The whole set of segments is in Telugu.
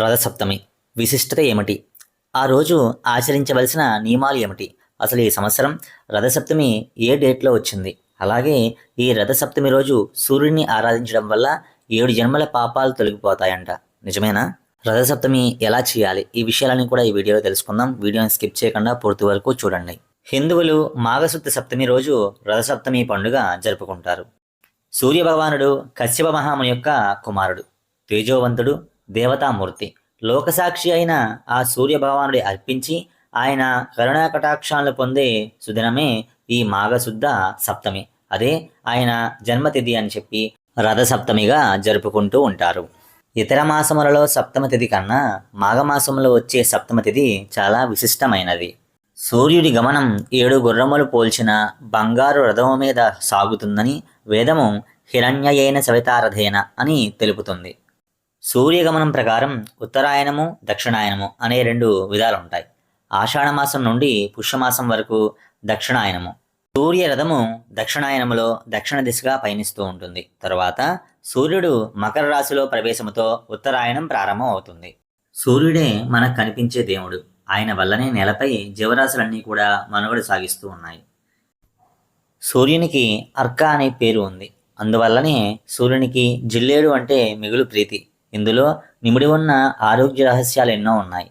రథసప్తమి విశిష్టత ఏమిటి? ఆ రోజు ఆచరించవలసిన నియమాలు ఏమిటి? అసలు ఈ సంవత్సరం రథసప్తమి ఏ డేట్లో వచ్చింది? అలాగే ఈ రథసప్తమి రోజు సూర్యుడిని ఆరాధించడం వల్ల ఏడు జన్మల పాపాలు తొలగిపోతాయంట. నిజమేనా? రథసప్తమి ఎలా చేయాలి? ఈ విషయాలన్నీ కూడా ఈ వీడియోలో తెలుసుకుందాం. వీడియోని స్కిప్ చేయకుండా పూర్తి వరకు చూడండి. హిందువులు మాఘశుద్ధ సప్తమి రోజు రథసప్తమి పండుగ జరుపుకుంటారు. సూర్యభగవానుడు కశ్యప మహాముని యొక్క కుమారుడు తేజోవంతుడు దేవతామూర్తి. లోకసాక్షి అయిన ఆ సూర్యభగవానుడి అర్పించి ఆయన కరుణాకటాక్షాలు పొందే సుదినమే ఈ మాఘశుద్ధ సప్తమి. అదే ఆయన జన్మతిథి అని చెప్పి రథసప్తమిగా జరుపుకుంటూ ఉంటారు. ఇతర మాసములలో సప్తమ తిథి కన్నా మాఘమాసంలో వచ్చే సప్తమ తిథి చాలా విశిష్టమైనది. సూర్యుడి గమనం ఏడు గుర్రములు పోల్చిన బంగారు రథము మీద సాగుతుందని వేదము హిరణ్యయైన సవితారథేన అని తెలుపుతుంది. సూర్యగమనం ప్రకారం ఉత్తరాయణము దక్షిణాయనము అనే రెండు విధాలు ఉంటాయి ఆషాఢమాసం నుండి పుష్యమాసం వరకు దక్షిణాయనము. సూర్య రథము దక్షిణాయనములో దక్షిణ దిశగా పయనిస్తూ ఉంటుంది. తరువాత సూర్యుడు మకర రాశిలో ప్రవేశముతో ఉత్తరాయణం ప్రారంభం అవుతుంది సూర్యుడే మనకు కనిపించే దేవుడు. ఆయన వల్లనే నేలపై జీవరాశులన్నీ కూడా మనుగడ సాగిస్తూ ఉన్నాయి. సూర్యునికి అర్క అనే పేరు ఉంది. అందువల్లనే సూర్యునికి జిల్లేడు అంటే మిగులు ప్రీతి. ఇందులో నిమిడి ఉన్న ఆరోగ్య రహస్యాలు ఎన్నో ఉన్నాయి.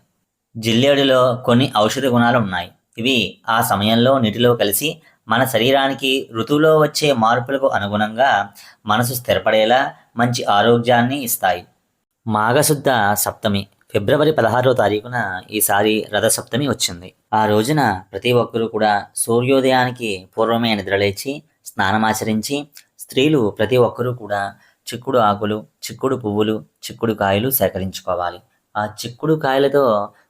జిల్లేడులో కొన్ని ఔషధ గుణాలు ఉన్నాయి. ఇవి ఆ సమయంలో నీటిలో కలిసి మన శరీరానికి ఋతువులో వచ్చే మార్పులకు అనుగుణంగా మనసు స్థిరపడేలా మంచి ఆరోగ్యాన్ని ఇస్తాయి. మాఘశుద్ధ సప్తమి ఫిబ్రవరి పదహారో తారీఖున ఈసారి రథసప్తమి వచ్చింది. ఆ రోజున ప్రతి ఒక్కరూ కూడా సూర్యోదయానికి పూర్వమే నిద్రలేచి స్నానమాచరించి స్త్రీలు ప్రతి ఒక్కరూ కూడా చిక్కుడు ఆకులు చిక్కుడు పువ్వులు చిక్కుడు కాయలు సేకరించుకోవాలి. ఆ చిక్కుడు కాయలతో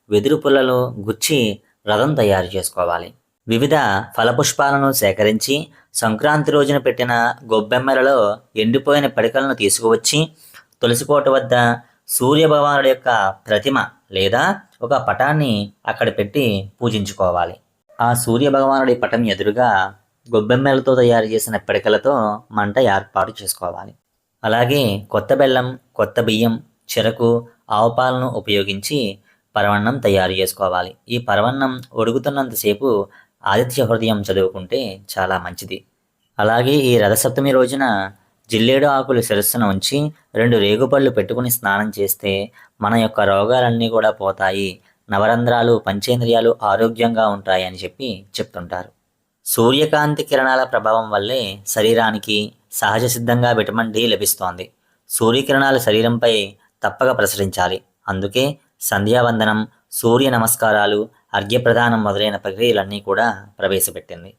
వెదురు పుల్లలో గుచ్చి రథం తయారు చేసుకోవాలి. వివిధ ఫలపుష్పాలను సేకరించి సంక్రాంతి రోజున పెట్టిన గొబ్బెమ్మలలో ఎండిపోయిన పిడకలను తీసుకువచ్చి తులసికోట వద్ద సూర్యభగవానుడి యొక్క ప్రతిమ లేదా ఒక పటాన్ని అక్కడ పెట్టి పూజించుకోవాలి. ఆ సూర్యభగవానుడి పటం ఎదురుగా గొబ్బెమ్మెలతో తయారు చేసిన పిడకలతో మంట ఏర్పాటు చేసుకోవాలి. అలాగే కొత్త బెల్లం కొత్త బియ్యం చెరకు ఆవు పాలను ఉపయోగించి పరవన్నం తయారు చేసుకోవాలి. ఈ పరవన్నం ఉడుకుతున్నంతసేపు ఆదిత్య హృదయం చదువుకుంటే చాలా మంచిది. అలాగే ఈ రథసప్తమి రోజున జిల్లేడు ఆకులు శిరస్సున ఉంచి రెండు రేగుపళ్ళు పెట్టుకుని స్నానం చేస్తే మన యొక్క రోగాలన్నీ కూడా పోతాయి. నవరంధ్రాలు పంచేంద్రియాలు ఆరోగ్యంగా ఉంటాయని చెప్పి చెప్తుంటారు. సూర్యకాంతి కిరణాల ప్రభావం వల్లే శరీరానికి సహజ సిద్ధంగా విటమిన్ డి లభిస్తోంది. సూర్యకిరణాలు శరీరంపై తప్పక ప్రసరించాలి. అందుకే సంధ్యావందనం సూర్య నమస్కారాలు అర్ఘ్యప్రదానం మొదలైన ప్రక్రియలన్నీ కూడా ప్రవేశపెట్టింది.